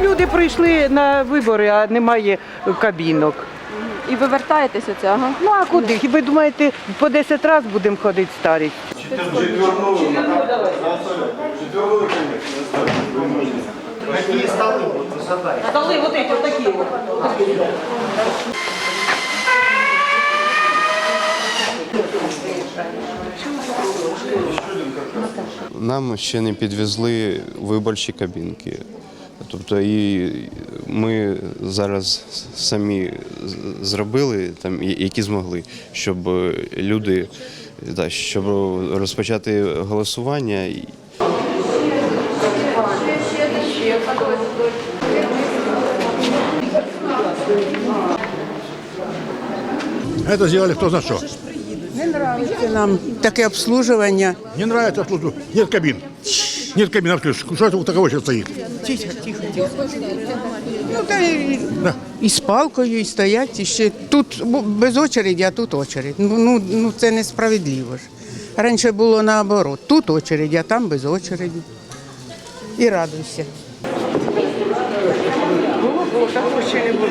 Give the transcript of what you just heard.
Люди прийшли на вибори, а немає кабінок. І ви вертаєтеся цього? Ну а куди? І ви думаєте, по 10 разів будемо ходити старі? Столи вот эти вот такие вот. Нам ще не підвезли виборчі кабінки. Тобто і ми зараз самі зробили там, які змогли, щоб люди, да, щоб розпочати голосування. Это сделали кто знает что. Не нравится нам таке обслуживання. Не нравится службу. Нет кабин. Нет кабин открыт. Что это у такого сейчас стоит? Тихо, тихо, тихо. Ну, та і, і з палкою, і стоять, і ще тут бу- без очереді, а тут очередь. Ну, ну, ну це несправедливо ж. Раніше було наоборот. Тут очередь, а там без очереді. І радуйся. Було, було, такого ще не було.